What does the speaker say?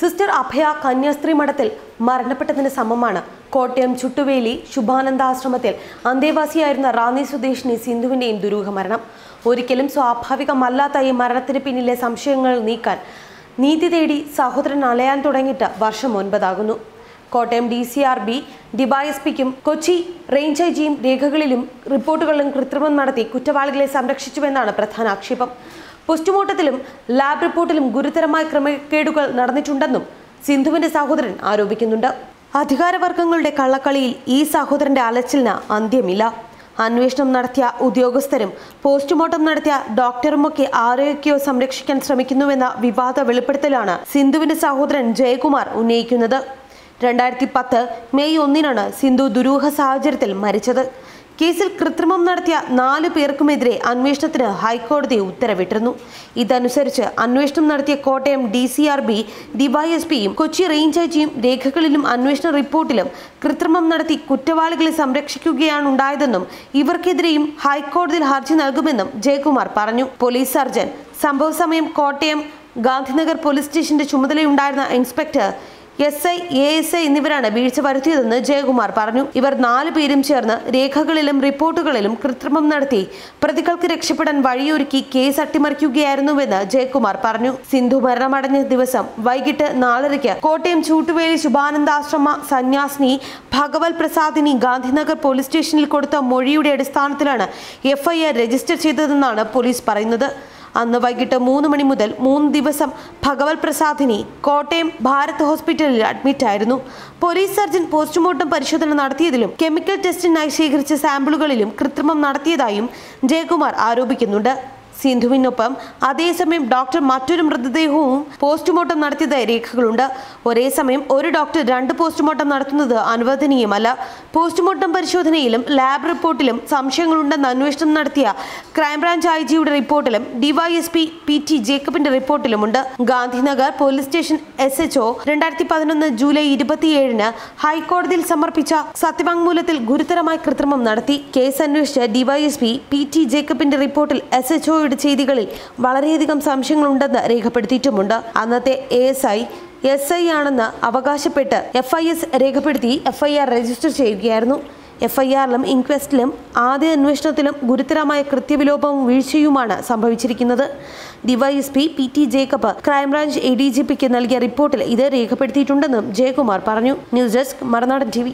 Sister അഭയ കന്യാസ്ത്രീ മഠത്തിൽ മരണപ്പെട്ടതിന് സമമാണ്. കോട്ടയം ചുട്ടുവേലി ശുഭാനന്ദാശ്രമത്തിൽ അന്തേവാസിയായിരുന്ന റാന്നി സ്വദേശിനി സിന്ധുവിന്റെയും ദുരൂഹ മരണം ഒരിക്കലും സ്വാഭാവികമല്ലാത്ത ഈ മരണത്തിന് പിന്നിലെ സംശയങ്ങൾ നീക്കാൻ നീതി തേടി സഹോദരൻ അലയാൻ തുടങ്ങിയിട്ട് വർഷം ഒൻപതാകുന്നു. Kottayam D C R B ഡിവൈഎസ്പിക്കും Kochi range I ജിയും രേഖകളിലും റിപ്പോർട്ടുകളിലും കൃത്രിമം നടത്തി കുറ്റവാളികളെ സംരക്ഷിച്ചുവെന്നാണ് പ്രധാന ആക്ഷേപം. പോസ്റ്റ്മോർട്ടത്തിലും ലാബ് റിപ്പോർട്ടിലും ഗുരുതരമായ ക്രമക്കേടുകൾ നടന്നിട്ടുണ്ടെന്നും സിന്ധുവിന്റെ സഹോദരൻ ആരോപിക്കുന്നുണ്ട്. അധികാരവർഗങ്ങളുടെ കള്ളക്കളിയിൽ ഈ സഹോദരന്റെ അലച്ചിലിന് അന്ത്യമില്ല. അന്വേഷണം നടത്തിയ ഉദ്യോഗസ്ഥരും പോസ്റ്റ്മോർട്ടം നടത്തിയ ഡോക്ടറുമൊക്കെ ആരെയൊക്കെയോ സംരക്ഷിക്കാൻ ശ്രമിക്കുന്നുവെന്ന വിവാദ വെളിപ്പെടുത്തലാണ് സിന്ധുവിന്റെ സഹോദരൻ ജയകുമാർ ഉന്നയിക്കുന്നത്. രണ്ടായിരത്തി പത്ത് മെയ് ഒന്നിനാണ് സിന്ധു ദുരൂഹ സാഹചര്യത്തിൽ മരിച്ചത്. കേസിൽ കൃത്രിമം നടത്തിയ നാല് പേർക്കുമെതിരെ അന്വേഷണത്തിന് ഹൈക്കോടതി ഉത്തരവിട്ടിരുന്നു. ഇതനുസരിച്ച് അന്വേഷണം നടത്തിയ Kottayam D C R B ഡിവൈഎസ്പിയും Kochi range ഐജിയും രേഖകളിലും അന്വേഷണ റിപ്പോർട്ടിലും കൃത്രിമം നടത്തി കുറ്റവാളികളെ സംരക്ഷിക്കുകയാണ് ഉണ്ടായതെന്നും ഇവർക്കെതിരെയും ഹൈക്കോടതിയിൽ ഹർജി നൽകുമെന്നും ജയകുമാർ പറഞ്ഞു. പോലീസ് സർജൻ സംഭവ സമയം കോട്ടയം ഗാന്ധിനഗർ പോലീസ് സ്റ്റേഷന്റെ ചുമതലയുണ്ടായിരുന്ന inspector S I A S I എന്നിവരാണ് വീഴ്ച വരുത്തിയതെന്ന് ജയകുമാർ പറഞ്ഞു. ഇവർ നാലു പേരും ചേർന്ന് രേഖകളിലും റിപ്പോർട്ടുകളിലും കൃത്രിമം നടത്തി പ്രതികൾക്ക് രക്ഷപ്പെടാൻ വഴിയൊരുക്കി കേസ് അട്ടിമറിക്കുകയായിരുന്നുവെന്ന് ജയകുമാർ പറഞ്ഞു. സിന്ധു മരണമടഞ്ഞ ദിവസം വൈകിട്ട് നാലരയ്ക്ക് കോട്ടയം ചൂട്ടുവേലി ശുഭാനന്ദാശ്രമ സന്യാസിനി ഭഗവത് പ്രസാദിനി ഗാന്ധിനഗർ പോലീസ് സ്റ്റേഷനിൽ കൊടുത്ത മൊഴിയുടെ അടിസ്ഥാനത്തിലാണ് എഫ്ഐആർ രജിസ്റ്റർ ചെയ്തതെന്നാണ് പോലീസ് പറയുന്നത്. അന്ന് വൈകിട്ട് മൂന്ന് മണി മുതൽ മൂന്ന് ദിവസം ഭഗവത് പ്രസാദിനി കോട്ടയം ഭാരത് ഹോസ്പിറ്റലിൽ അഡ്മിറ്റ് ആയിരുന്നു. പോലീസ് സർജൻ പോസ്റ്റ്മോർട്ടം പരിശോധന നടത്തിയതിലും കെമിക്കൽ ടെസ്റ്റിനായി ശേഖരിച്ച സാമ്പിളുകളിലും കൃത്രിമം നടത്തിയതായും ജയകുമാർ ആരോപിക്കുന്നുണ്ട്. സിന്ധുവിനൊപ്പം അതേസമയം ഡോക്ടർ മറ്റൊരു മൃതദേഹവും പോസ്റ്റ്മോർട്ടം നടത്തിയതായി രേഖകളുണ്ട്. ഒരേ സമയം ഒരു ഡോക്ടർ രണ്ട് പോസ്റ്റ്മോർട്ടം നടത്തുന്നത് അനുവദനീയമല്ല. പോസ്റ്റ്മോർട്ടം പരിശോധനയിലും ലാബ് റിപ്പോർട്ടിലും സംശയങ്ങളുണ്ടെന്ന് അന്വേഷണം നടത്തിയ ക്രൈംബ്രാഞ്ച് ഐ ജിയുടെ റിപ്പോർട്ടിലും ഡിവൈഎസ്പി പി ടി ജേക്കബിന്റെ റിപ്പോർട്ടിലുമുണ്ട്. Gandhinagar police station S H O രണ്ടായിരത്തി പതിനൊന്ന് ജൂലൈ ഇരുപത്തിയേഴിന് ഹൈക്കോടതിയിൽ സമർപ്പിച്ച സത്യവാങ്മൂലത്തിൽ ഗുരുതരമായ കൃത്രിമം നടത്തി. കേസ് അന്വേഷിച്ച ഡിവൈഎസ്പി പി ടി ജേക്കബിന്റെ റിപ്പോർട്ടിൽ എസ് എച്ച് ഒയുടെ ചെയ്തികളിൽ വളരെയധികം സംശയങ്ങളുണ്ടെന്ന് രേഖപ്പെടുത്തിയിട്ടുമുണ്ട്. അന്നത്തെ A S I S I ആണെന്ന് അവകാശപ്പെട്ട് എഫ് ഐ എസ് രേഖപ്പെടുത്തി എഫ് ഐ ആർ രജിസ്റ്റർ ചെയ്യുകയായിരുന്നു. എഫ് ഐ ആറിലും ഇൻക്വസ്റ്റിലും ആദ്യ അന്വേഷണത്തിലും ഗുരുതരമായ കൃത്യവിലോപവും വീഴ്ചയുമാണ് സംഭവിച്ചിരിക്കുന്നത്. DYSP P T Jacob crime branch A D G പിക്ക് നൽകിയ റിപ്പോർട്ടിൽ ഇത് രേഖപ്പെടുത്തിയിട്ടുണ്ടെന്നും ജയകുമാർ പറഞ്ഞു. ന്യൂസ് ഡെസ്ക് മറുനാടൻ ടി